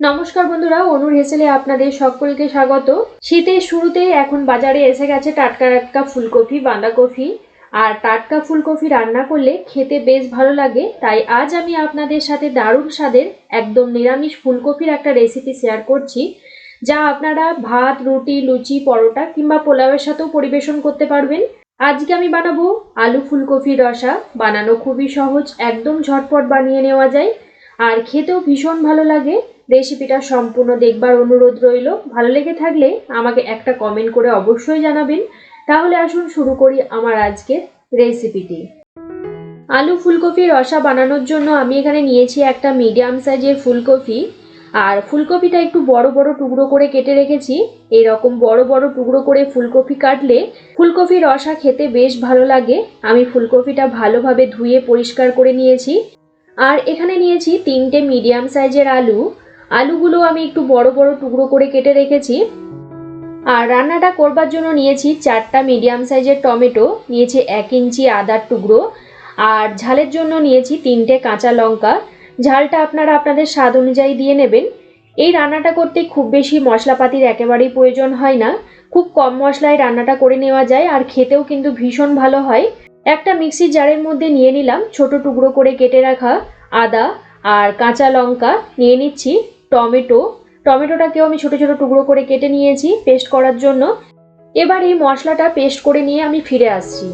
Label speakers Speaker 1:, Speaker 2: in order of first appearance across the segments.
Speaker 1: নমস্কার বন্ধুরা, অনুর হেসেলে আপনাদের সকলকে স্বাগত। শীতের শুরুতেই এখন বাজারে এসে গেছে টাটকা টাটকা ফুলকপি, বাঁধাকপি। আর টাটকা ফুলকপি রান্না করলে খেতে বেশ ভালো লাগে। তাই আজ আমি আপনাদের সাথে দারুণ স্বাদের, একদম নিরামিষ ফুলকপির একটা রেসিপি শেয়ার করছি, যা আপনারা ভাত, রুটি, লুচি, পরোটা কিংবা পোলাওয়ের সাথেও পরিবেশন করতে পারবেন। আজকে আমি বানাবো আলু ফুলকপির রসা। বানানো খুবই সহজ, একদম ঝটপট বানিয়ে নেওয়া যায়। আর খেতেও ভীষণ ভালো লাগে। রেসিপিটা সম্পূর্ণ দেখবার অনুরোধ রইল। ভালো লেগে থাকলে আমাকে একটা কমেন্ট করে অবশ্যই জানাবেন। তাহলে আসুন শুরু করি আমার আজকের রেসিপিটি। আলু ফুলকপির রসা বানানোর জন্য আমি এখানে নিয়েছি একটা মিডিয়াম সাইজের ফুলকপি। আর ফুলকপিটা একটু বড় বড় টুকরো করে কেটে রেখেছি। এরকম বড় বড় টুকরো করে ফুলকপি কাটলে ফুলকপির রসা খেতে বেশ ভালো লাগে। আমি ফুলকপিটা ভালোভাবে ধুয়ে পরিষ্কার করে নিয়েছি। আর এখানে নিয়েছি তিনটে মিডিয়াম সাইজের আলু। আলুগুলো আমি একটু বড় বড় টুকরো করে কেটে রেখেছি। আর রান্নাটা করবার জন্য নিয়েছি চারটা মিডিয়াম সাইজের টমেটো, নিয়েছি এক ইঞ্চি আদার টুকরো, আর ঝালের জন্য নিয়েছি তিনটে কাঁচা লঙ্কা। ঝালটা আপনারা আপনাদের স্বাদ অনুযায়ী দিয়ে নেবেন। এই রান্নাটা করতে খুব বেশি মশলাপাতির একেবারেই প্রয়োজন হয় না। খুব কম মশলায় রান্নাটা করে নেওয়া যায় আর খেতেও কিন্তু ভীষণ ভালো হয়। একটা মিক্সির জারের মধ্যে নিয়ে নিলাম ছোট টুকরো করে কেটে রাখা আদা আর কাঁচা লঙ্কা। নিয়ে নিচ্ছি। টমেটো। টমেটোটাকেও আমি ছোট ছোট টুকরো করে কেটে নিয়েছি পেস্ট করার জন্য। এবার এই মশলাটা পেস্ট করে নিয়ে আমি ফিরে আসছি।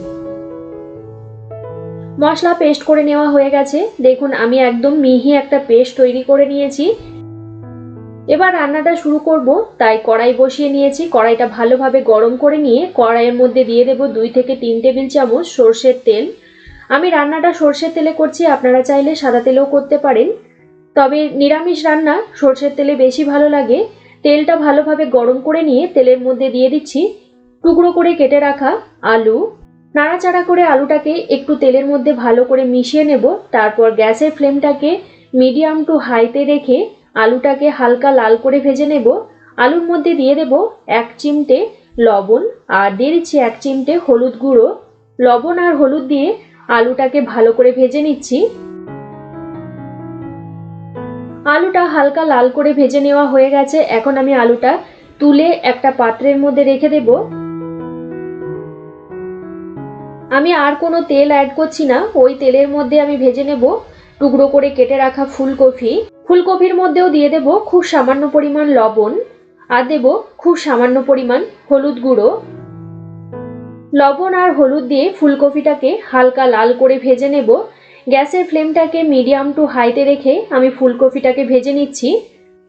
Speaker 1: মশলা পেস্ট করে নেওয়া হয়ে গেছে। দেখুন, আমি একদম মিহি একটা পেস্ট তৈরি করে নিয়েছি। এবার রান্নাটা শুরু করব। তাই কড়াই বসিয়ে নিয়েছি। কড়াইটা ভালোভাবে গরম করে নিয়ে কড়াইয়ের মধ্যে দিয়ে দেব দুই থেকে তিন টেবিল চামচ সর্ষের তেল। আমি রান্নাটা সর্ষের তেলে করছি। আপনারা চাইলে সাদা তেলেও করতে পারেন। তবে নিরামিষ রান্না, সর্ষের তেলে বেশি ভালো লাগে। তেলটা ভালোভাবে গরম করে নিয়ে তেলের মধ্যে দিয়ে দিচ্ছি টুকরো করে কেটে রাখা আলু। নাড়াচাড়া করে আলুটাকে একটু তেলের মধ্যে ভালো করে মিশিয়ে নেব। তারপর গ্যাসের ফ্লেমটাকে মিডিয়াম টু হাইতে রেখে আলুটাকে হালকা লাল করে ভেজে নেব। আলুর মধ্যে দিয়ে দেব এক চিমটে লবণ আর দিয়ে দিচ্ছি এক চিমটে হলুদ গুঁড়ো। লবণ আর হলুদ দিয়ে আলুটাকে ভালো করে ভেজে নিচ্ছি। আলুটা হালকা লাল করে ভেজে নেওয়া হয়ে গেছে। এখন আমি আলুটা তুলে একটা পাত্রের মধ্যে রেখে দেব। আমি আর কোনো তেল অ্যাড করছি না। ওই তেলের মধ্যে আমি ভেজে নেব টুকরো করে কেটে রাখা ফুলকপি। ফুলকপির মধ্যেও দিয়ে দেব খুব সামান্য পরিমাণ লবণ আর দেব খুব সামান্য পরিমাণ হলুদ গুঁড়ো। লবণ আর হলুদ দিয়ে ফুলকপিটাকে হালকা লাল করে ভেজে নেব। গ্যাসের ফ্লেমটাকে মিডিয়াম টু হাইতে রেখে আমি ফুলকপিটাকে ভেজে নিচ্ছি।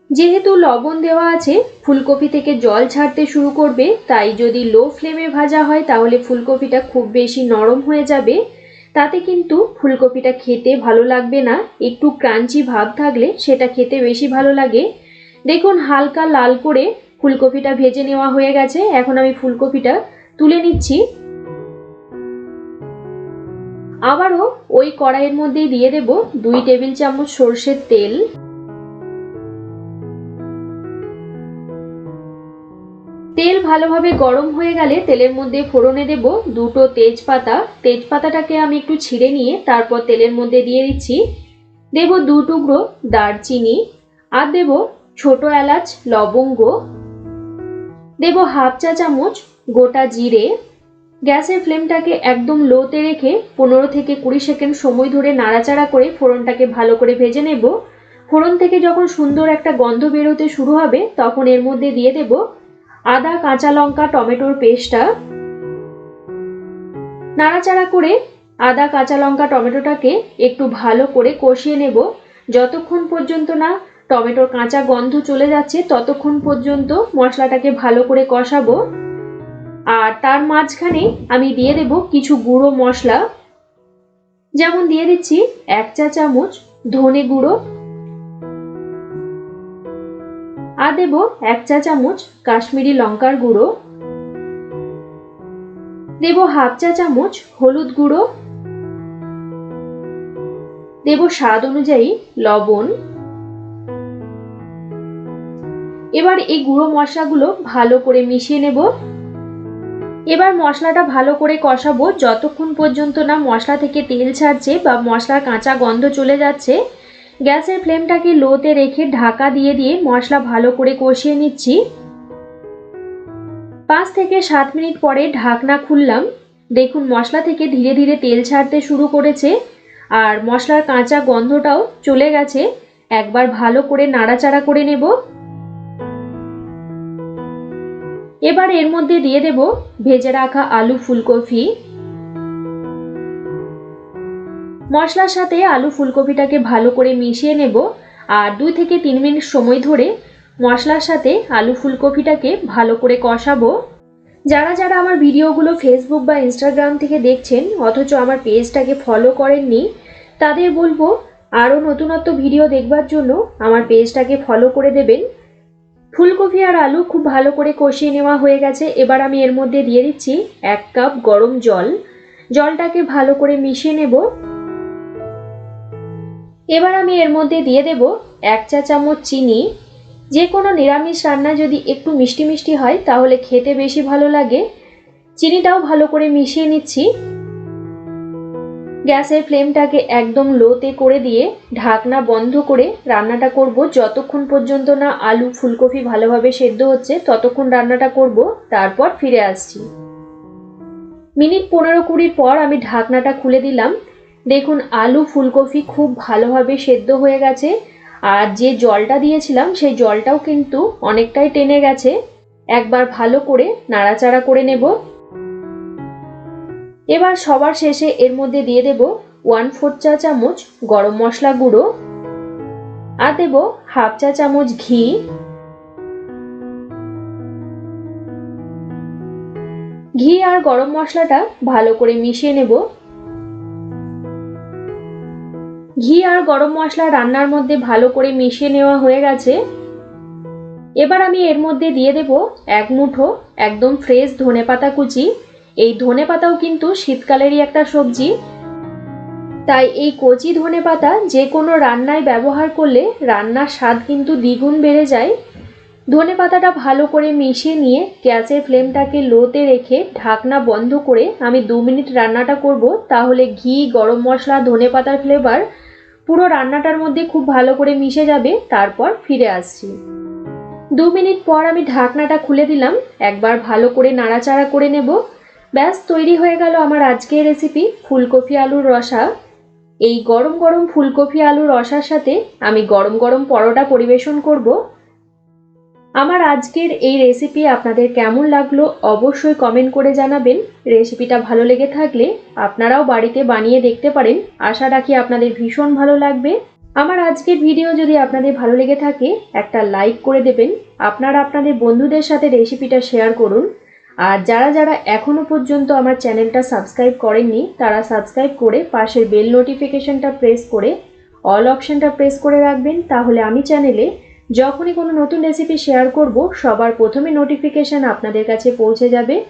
Speaker 1: যেহেতু লবণ দেওয়া আছে, ফুলকপি থেকে জল ছাড়তে শুরু করবে, তাই যদি লো ফ্লেমে ভাজা হয় তাহলে ফুলকপিটা খুব বেশি নরম হয়ে যাবে। তাতে কিন্তু ফুলকপিটা খেতে ভালো লাগবে না, একটু ক্রাঞ্চি ভাব থাকলে সেটা খেতে বেশি ভালো লাগে। দেখুন হালকা লাল করে ফুলকপিটা ভেজে নেওয়া হয়ে গেছে, এখন আমি ফুলকপিটা তুলে নিচ্ছি। আবারও ওই কড়াইয়ের মধ্যেই দিয়ে দেব দুই টেবিল চামচ সর্ষের তেল। তেল ভালোভাবে গরম হয়ে গেলে তেলের মধ্যে ফোড়নে দেব দুটো তেজপাতা। তেজপাতাটাকে আমি একটু ছিঁড়ে নিয়ে তারপর তেলের মধ্যে দিয়ে দিচ্ছি। দেব দু টুকরো দারচিনি আর দেব ছোট এলাচ, লবঙ্গ। দেব হাফ চা চামচ গোটা জিরে। গ্যাসের ফ্লেমটাকে একদম লোতে রেখে পনেরো থেকে কুড়ি সেকেন্ড সময় ধরে নাড়াচাড়া করে ফোড়নটাকে ভালো করে ভেজে নেব। ফোড়ন থেকে যখন সুন্দর একটা গন্ধ বেরোতে শুরু হবে, তখন এর মধ্যে দিয়ে দেব আদা, কাঁচা লঙ্কা, টমেটোর পেস্টটা। নাড়াচাড়া করে আদা, কাঁচা লঙ্কা, টমেটোটাকে একটু ভালো করে কষিয়ে নেব। যতক্ষণ পর্যন্ত না টমেটোর কাঁচা গন্ধ চলে যাচ্ছে, ততক্ষণ পর্যন্ত মশলাটাকে ভালো করে কষাবো। আর তার মাঝখানে আমি দিয়ে দেব কিছু গুঁড়ো মশলা। যেমন দিয়ে দিচ্ছি এক চা চামচ ধনে গুঁড়ো। আর দেব এক চা চামচ কাশ্মীরি লঙ্কার গুঁড়ো। দেব হাফ চা চামচ হলুদ গুঁড়ো। দেব স্বাদ অনুযায়ী লবণ। এবার এই গুঁড়ো মশলাগুলো ভালো করে মিশিয়ে নেব। এবার মশলাটা ভালো করে কষাবো। যতক্ষণ পর্যন্ত না মশলা থেকে তেল ছাড়ছে বা মশলার কাঁচা গন্ধ চলে যাচ্ছে, গ্যাসের ফ্লেমটাকে লোতে রেখে ঢাকা দিয়ে দিয়ে মশলা ভালো করে কষিয়ে নিচ্ছি। পাঁচ থেকে সাত মিনিট পরে ঢাকনা খুললাম। দেখুন, মশলা থেকে ধীরে ধীরে তেল ছাড়তে শুরু করেছে আর মশলার কাঁচা গন্ধটাও চলে গেছে। একবার ভালো করে নাড়াচাড়া করে নেব। এবার এর মধ্যে দিয়ে দেব ভেজে রাখা আলু ফুলকপি। মশলার সাথে আলু ফুলকপিটাকে ভালো করে মিশিয়ে নেব আর দুই থেকে তিন মিনিট সময় ধরে মশলার সাথে আলু ফুলকপিটাকে ভালো করে কষাবো। যারা যারা আমার ভিডিওগুলো ফেসবুক বা ইনস্টাগ্রাম থেকে দেখছেন অথচ আমার পেজটাকে ফলো করেননি, তাদের বলব আরও নতুনত্ব ভিডিও দেখবার জন্য আমার পেজটাকে ফলো করে দেবেন। ফুলকপি আর আলু খুব ভালো করে কষিয়ে নেওয়া হয়ে গেছে। এবার আমি এর মধ্যে দিয়ে দিচ্ছি এক কাপ গরম জল। জলটাকে ভালো করে মিশিয়ে নেব। এবার আমি এর মধ্যে দিয়ে দেব এক চা চামচ চিনি। যে কোনো নিরামিষ রান্না যদি একটু মিষ্টি মিষ্টি হয়, তাহলে খেতে বেশি ভালো লাগে। চিনিটাও ভালো করে মিশিয়ে নিচ্ছি। গ্যাসের ফ্লেমটাকে একদম লোতে করে দিয়ে ঢাকনা বন্ধ করে রান্নাটা করব। যতক্ষণ পর্যন্ত না আলু ফুলকপি ভালোভাবে সেদ্ধ হচ্ছে, ততক্ষণ রান্নাটা করব, তারপর ফিরে আসছি। মিনিট পনেরো কুড়ির পর আমি ঢাকনাটা খুলে দিলাম। দেখুন, আলু ফুলকপি খুব ভালোভাবে সেদ্ধ হয়ে গেছে। আর যে জলটা দিয়েছিলাম, সেই জলটাও কিন্তু অনেকটাই টেনে গেছে। একবার ভালো করে নাড়াচাড়া করে নেব। এবার সবার শেষে এর মধ্যে দিয়ে দেব ওয়ান ফোর চা চামচ গরম মশলা গুঁড়ো আর দেব হাফ চা চামচ ঘি। ঘি আর গরম মশলাটা ভালো করে মিশিয়ে নেব। ঘি আর গরম মশলা রান্নার মধ্যে ভালো করে মিশিয়ে নেওয়া হয়ে গেছে। এবার আমি এর মধ্যে দিয়ে দেব এক মুঠো একদম ফ্রেশ ধনে পাতা কুচি। এই ধনে পাতাও কিন্তু শীতকালেরই একটা সবজি। তাই এই কচি ধনে পাতা যে কোনো রান্নায় ব্যবহার করলে রান্নার স্বাদ কিন্তু দ্বিগুণ বেড়ে যায়। ধনে পাতাটা ভালো করে মিশিয়ে নিয়ে গ্যাসের ফ্লেমটাকে লোতে রেখে ঢাকনা বন্ধ করে আমি দু মিনিট রান্নাটা করব। তাহলে ঘি, গরম মশলা ধনে পাতার ফ্লেভার পুরো রান্নাটার মধ্যে খুব ভালো করে মিশে যাবে। তারপর ফিরে আসছি। দু মিনিট পর আমি ঢাকনাটা খুলে দিলাম। একবার ভালো করে নাড়াচাড়া করে নেব। ব্যাস, তৈরি হয়ে গেল আমার আজকের রেসিপি ফুলকপি আলুর রসা। এই গরম গরম ফুলকপি আলুর রসার সাথে আমি গরম গরম পরোটা পরিবেশন করব। আমার আজকের এই রেসিপি আপনাদের কেমন লাগল অবশ্যই কমেন্ট করে জানাবেন। রেসিপিটা ভালো লেগে থাকলে আপনারাও বাড়িতে বানিয়ে দেখতে পারেন। আশা রাখি আপনাদের ভীষণ ভালো লাগবে। আমার আজকের ভিডিও যদি আপনাদের ভালো লেগে থাকে, একটা লাইক করে দেবেন। আপনারা আপনাদের বন্ধুদের সাথে রেসিপিটা শেয়ার করুন। আর যারা যারা এখনও পর্যন্ত আমার চ্যানেলটা সাবস্ক্রাইব করেননি, তারা সাবস্ক্রাইব করে পাশের বেল নোটিফিকেশনটা প্রেস করে, অল অপশানটা প্রেস করে রাখবেন। তাহলে আমি চ্যানেলে যখনই কোনো নতুন রেসিপি শেয়ার করব, সবার প্রথমে নোটিফিকেশান আপনাদের কাছে পৌঁছে যাবে।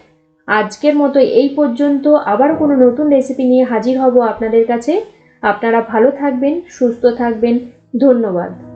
Speaker 1: আজকের মতো এই পর্যন্ত। আবার কোনো নতুন রেসিপি নিয়ে হাজির হব আপনাদের কাছে। আপনারা ভালো থাকবেন, সুস্থ থাকবেন। ধন্যবাদ।